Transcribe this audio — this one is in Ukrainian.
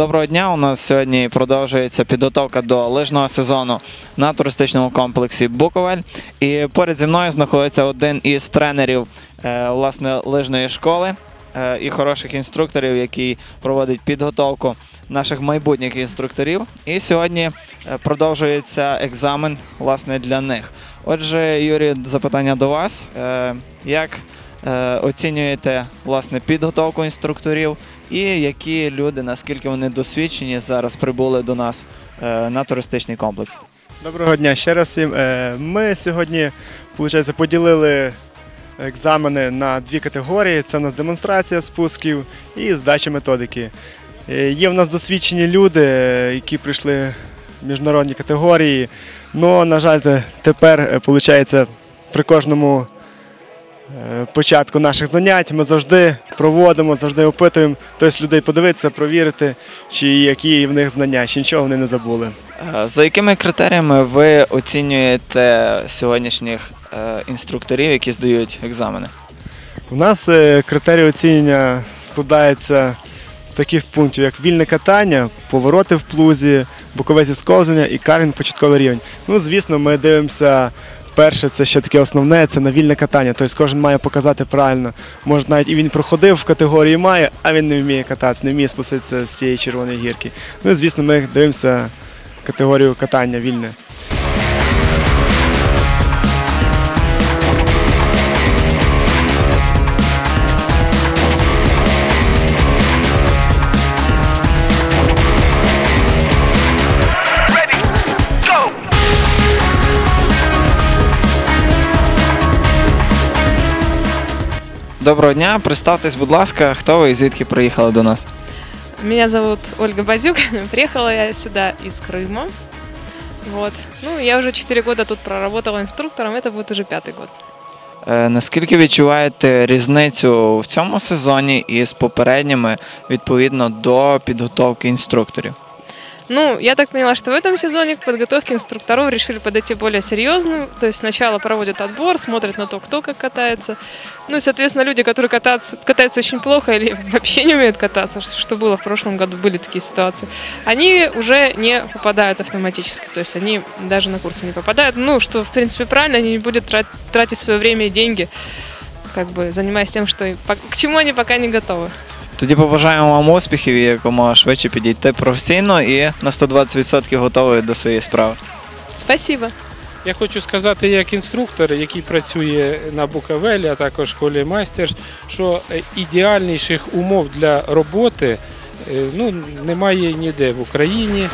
Доброго дня. У нас сьогодні продовжується підготовка до лижного сезону на туристичному комплексі Буковель. І поряд зі мною знаходиться один із тренерів е, власне лижної школи е, і хороших інструкторів, який проводить підготовку наших майбутніх інструкторів. І сьогодні е, продовжується екзамен власне для них. Отже, Юрій, запитання до вас. Як оцінюєте власне підготовку інструкторів і які люди, наскільки вони досвідчені, зараз прибули до нас е, на туристичний комплекс? Доброго дня ще раз всім. Е, Ми сьогодні, поділили екзамени на дві категорії: це у нас демонстрація спусків і здача методики. Е, Є в нас досвідчені люди, е, які прийшли в міжнародні категорії. але, на жаль, тепер, виходить, при кожному е, початку наших занять ми завжди проводимо, завжди опитуємо тобто людей подивитися, провірити, чи які в них знання, чи нічого вони не забули. Е, За якими критеріями ви оцінюєте сьогоднішніх е, інструкторів, які здають екзамени? У нас е, критерій оцінювання складається з таких пунктів, як вільне катання, повороти в плузі, бокове зісковзання і карвінг початковий рівень. Ну, звісно, ми дивимося. Перше, це ще таке основне, це на вільне катання. Тобто кожен має показати правильно. Може, навіть і він проходив в категорії має, а він не вміє кататися, не вміє спуститися з цієї червоної гірки. Ну і звісно, ми дивимося категорію катання вільне. Доброго дня, представтесь, будь ласка, хто ви і звідки приїхали до нас? Меня зовут Ольга Базюк. Приехала я сюда из Крыма. Вот. Ну, я уже 4 года тут проработала инструктором. Это будет уже пятый год. Е, Наскільки відчуваєте різницю в цьому сезоні із попередніми відповідно до підготовки інструкторів? Ну, я так поняла, что в этом сезоне к подготовке инструкторов решили подойти более серьезно. То есть сначала проводят отбор, смотрят на то, кто как катается. Ну и, соответственно, люди, которые катаются, катаются очень плохо или вообще не умеют кататься, что было в прошлом году, были такие ситуации, они уже не попадают автоматически. То есть они даже на курсы не попадают. Ну, что, в принципе, правильно, они не будут трат- тратить свое время и деньги, как бы занимаясь тем, что к чему они пока не готовы. Тоді побажаємо вам успіхів і якомога швидше підійти професійно і на 120% готові до своєї справи. Спасибо. Я хочу сказати, як інструктор, який працює на Буковелі, а також школі майстер, що е, ідеальніших умов для роботи е, ну, немає ніде в Україні.